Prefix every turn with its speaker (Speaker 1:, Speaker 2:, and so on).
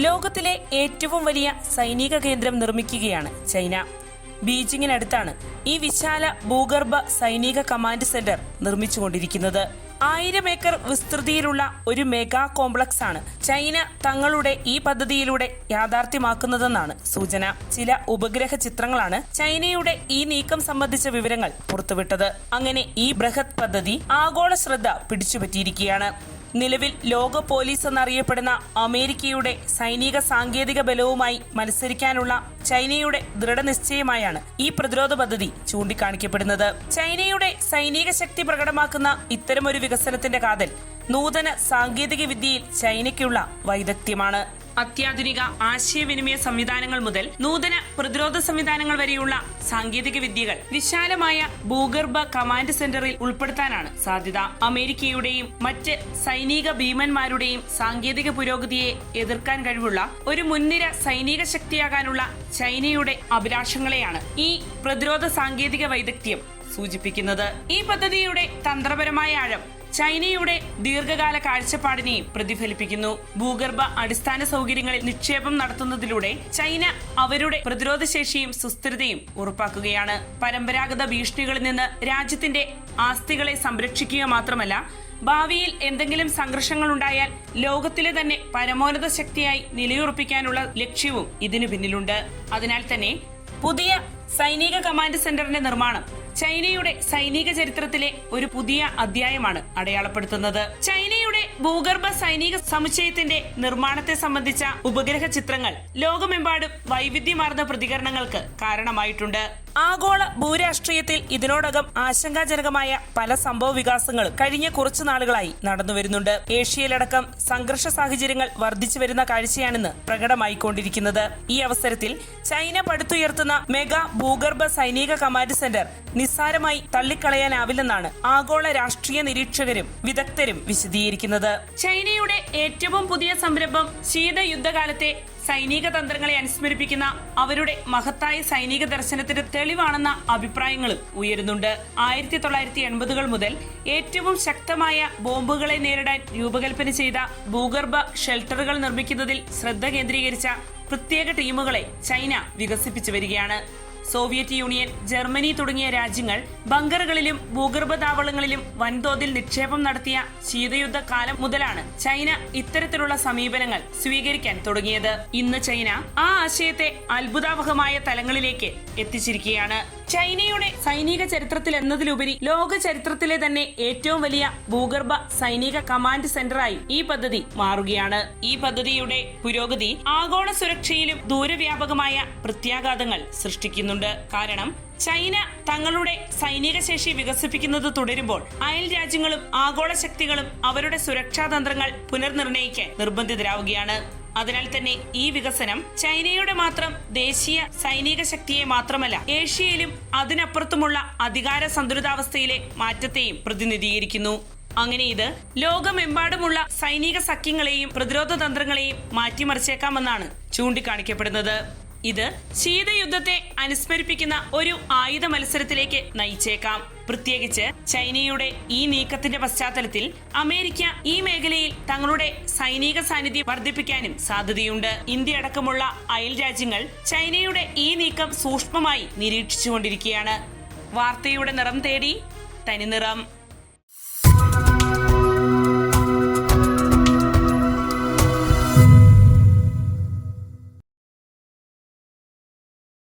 Speaker 1: ലോകത്തിലെ ഏറ്റവും വലിയ സൈനിക കേന്ദ്രം നിർമ്മിക്കുകയാണ് ചൈന. ബീജിങ്ങിനടുത്താണ് ഈ വിശാല ഭൂഗർഭ സൈനിക കമാൻഡ് സെന്റർ നിർമ്മിച്ചുകൊണ്ടിരിക്കുന്നത്. ആയിരം ഏക്കർ വിസ്തൃതിയിലുള്ള ഒരു മെഗാ കോംപ്ലക്സ് ആണ് ചൈന തങ്ങളുടെ ഈ പദ്ധതിയിലൂടെ യാഥാർത്ഥ്യമാക്കുന്നതെന്നാണ് സൂചന. ചില ഉപഗ്രഹ ചിത്രങ്ങളാണ് ചൈനയുടെ ഈ നീക്കം സംബന്ധിച്ച വിവരങ്ങൾ പുറത്തുവിട്ടത്. അങ്ങനെ ഈ ബൃഹത് പദ്ധതി ആഗോള ശ്രദ്ധ പിടിച്ചുപറ്റിയിരിക്കുകയാണ്. നിലവിൽ ലോക പോലീസ് എന്നറിയപ്പെടുന്ന അമേരിക്കയുടെ സൈനിക സാങ്കേതിക ബലവുമായി മത്സരിക്കാനുള്ള ചൈനയുടെ ദൃഢനിശ്ചയമായാണ് ഈ പ്രതിരോധ പദ്ധതി ചൂണ്ടിക്കാണിക്കപ്പെടുന്നത്. ചൈനയുടെ സൈനിക ശക്തി പ്രകടമാക്കുന്ന ഇത്തരമൊരു വികസനത്തിന്റെ കാതൽ നൂതന സാങ്കേതിക വിദ്യയിൽ ചൈനയ്ക്കുള്ള വൈദഗ്ധ്യമാണ്. അത്യാധുനിക ആശയവിനിമയ സംവിധാനങ്ങൾ മുതൽ നൂതന പ്രതിരോധ സംവിധാനങ്ങൾ വരെയുള്ള സാങ്കേതിക വിദ്യകൾ വിശാലമായ ഭൂഗർഭ കമാൻഡ് സെന്ററിൽ ഉൾപ്പെടുത്താനാണ് സാധ്യത. അമേരിക്കയുടെയും മറ്റ് സൈനിക ഭീമന്മാരുടെയും സാങ്കേതിക പുരോഗതിയെ എതിർക്കാൻ കഴിവുള്ള ഒരു മുൻനിര സൈനിക ശക്തിയാകാനുള്ള ചൈനയുടെ അഭിലാഷങ്ങളെയാണ് ഈ പ്രതിരോധ സാങ്കേതിക വൈദഗ്ധ്യം. സൂചിപ്പിക്കുന്നത്. ഈ പദ്ധതിയുടെ തന്ത്രപരമായ ആഴം ചൈനയുടെ ദീർഘകാല കാഴ്ചപ്പാടിനെയും പ്രതിഫലിപ്പിക്കുന്നു. ഭൂഗർഭ അടിസ്ഥാന സൗകര്യങ്ങളിൽ നിക്ഷേപം നടത്തുന്നതിലൂടെ ചൈന അവരുടെ പ്രതിരോധശേഷിയും സുസ്ഥിരതയും ഉറപ്പാക്കുകയാണ്. പരമ്പരാഗത ഭീഷണികളിൽ നിന്ന് രാജ്യത്തിന്റെ ആസ്തികളെ സംരക്ഷിക്കുക മാത്രമല്ല ഭാവിയിൽ എന്തെങ്കിലും സംഘർഷങ്ങൾ ഉണ്ടായാൽ ലോകത്തിലെ തന്നെ പരമോന്നത ശക്തിയായി നിലയുറപ്പിക്കാനുള്ള ലക്ഷ്യവും ഇതിനു പിന്നിലുണ്ട്. അതിനാൽ തന്നെ പുതിയ സൈനിക കമാൻഡ് സെന്ററിന്റെ നിർമ്മാണം ചൈനയുടെ സൈനിക ചരിത്രത്തിലെ ഒരു പുതിയ അധ്യായമാണ് അടയാളപ്പെടുത്തുന്നത്. ചൈനയുടെ ഭൂഗർഭ സൈനിക സമുച്ചയത്തിന്റെ നിർമ്മാണത്തെ സംബന്ധിച്ച ഉപഗ്രഹ ചിത്രങ്ങൾ ലോകമെമ്പാടും വൈവിധ്യമാർന്ന പ്രതികരണങ്ങൾക്ക് കാരണമായിട്ടുണ്ട്. ആഗോള ഭൂരാഷ്ട്രീയത്തിൽ ഇതിനോടകം ആശങ്കാജനകമായ പല സംഭവ വികാസങ്ങളും കഴിഞ്ഞ കുറച്ചു നാളുകളായി നടന്നുവരുന്നുണ്ട് ഏഷ്യയിലടക്കം സംഘർഷ സാഹചര്യങ്ങൾ വർദ്ധിച്ചു വരുന്ന കാഴ്ചയാണെന്ന് പ്രകടമായിക്കൊണ്ടിരിക്കുന്നത്. ഈ അവസരത്തിൽ ചൈന പടുത്തുയർത്തുന്ന മെഗാ ഭൂഗർഭ സൈനിക കമാൻഡ് സെന്റർ നിസ്സാരമായി തള്ളിക്കളയാനാവില്ലെന്നാണ് ആഗോള രാഷ്ട്രീയ നിരീക്ഷകരും വിദഗ്ധരും വിശദീകരിക്കുന്നത്. ചൈനയുടെ ഏറ്റവും പുതിയ സംരംഭം ശീതയുദ്ധകാലത്തെ സൈനിക തന്ത്രങ്ങളെ അനുസ്മരിപ്പിക്കുന്ന അവരുടെ മഹത്തായ സൈനിക ദർശനത്തിന് തെളിവാണെന്ന അഭിപ്രായങ്ങളും ഉയരുന്നുണ്ട്. ആയിരത്തി തൊള്ളായിരത്തി എൺപതുകൾ മുതൽ ഏറ്റവും ശക്തമായ ബോംബുകളെ നേരിടാൻ രൂപകൽപ്പന ചെയ്ത ഭൂഗർഭ ഷെൽട്ടറുകൾ നിർമ്മിക്കുന്നതിൽ ശ്രദ്ധ കേന്ദ്രീകരിച്ച പ്രത്യേക ടീമുകളെ ചൈന വികസിപ്പിച്ചു വരികയാണ്. സോവിയറ്റ് യൂണിയൻ ജർമ്മനി തുടങ്ങിയ രാജ്യങ്ങൾ ബങ്കറുകളിലും ഭൂഗർഭ താവളങ്ങളിലും വൻതോതിൽ നിക്ഷേപം നടത്തിയ ശീതയുദ്ധ കാലം മുതലാണ് ചൈന ഇത്തരത്തിലുള്ള സമീപനങ്ങൾ സ്വീകരിക്കാൻ തുടങ്ങിയത്. ഇന്ന് ചൈന ആ ആശയത്തെ അത്ഭുതാവഹമായ തലങ്ങളിലേക്ക് എത്തിച്ചിരിക്കുകയാണ്. ചൈനയുടെ സൈനിക ചരിത്രത്തിൽ എന്നതിലുപരി ലോക ചരിത്രത്തിലെ തന്നെ ഏറ്റവും വലിയ ഭൂഗർഭ സൈനിക കമാൻഡ് സെന്ററായി ഈ പദ്ധതി മാറുകയാണ്. ഈ പദ്ധതിയുടെ പുരോഗതി ആഗോള സുരക്ഷയിലും ദൂരവ്യാപകമായ പ്രത്യാഘാതങ്ങൾ സൃഷ്ടിക്കുന്നുണ്ട്. കാരണം ചൈന തങ്ങളുടെ സൈനിക ശേഷി വികസിപ്പിക്കുന്നത് തുടരുമ്പോൾ അയൽ രാജ്യങ്ങളും ആഗോള ശക്തികളും അവരുടെ സുരക്ഷാ തന്ത്രങ്ങൾ പുനർനിർണയിക്കാൻ നിർബന്ധിതരാവുകയാണ്. അതിനാൽ തന്നെ ഈ വികസനം ചൈനയുടെ മാത്രം ദേശീയ സൈനിക ശക്തിയെ മാത്രമല്ല ഏഷ്യയിലും അതിനപ്പുറത്തുമുള്ള അധികാര സന്തുലിതാവസ്ഥയിലെ മാറ്റത്തെയും പ്രതിനിധീകരിക്കുന്നു. അങ്ങനെ ഇത് ലോകമെമ്പാടുമുള്ള സൈനിക സഖ്യങ്ങളെയും പ്രതിരോധ തന്ത്രങ്ങളെയും മാറ്റിമറിച്ചേക്കാമെന്നാണ് ചൂണ്ടിക്കാണിക്കപ്പെടുന്നത്. ഇത് ശീതയുദ്ധത്തെ അനുസ്മരിപ്പിക്കുന്ന ഒരു ആയുധ മത്സരത്തിലേക്ക് നയിച്ചേക്കാം. പ്രത്യേകിച്ച് ചൈനയുടെ ഈ നീക്കത്തിന്റെ പശ്ചാത്തലത്തിൽ അമേരിക്ക ഈ മേഖലയിൽ തങ്ങളുടെ സൈനിക സാന്നിധ്യം വർദ്ധിപ്പിക്കാനും സാധ്യതയുണ്ട്. ഇന്ത്യ അടക്കമുള്ള അയൽ രാജ്യങ്ങൾ ചൈനയുടെ ഈ നീക്കം സൂക്ഷ്മമായി നിരീക്ഷിച്ചുകൊണ്ടിരിക്കുകയാണ്. വാർത്തയുടെ നിറം തേടി തനിനിറം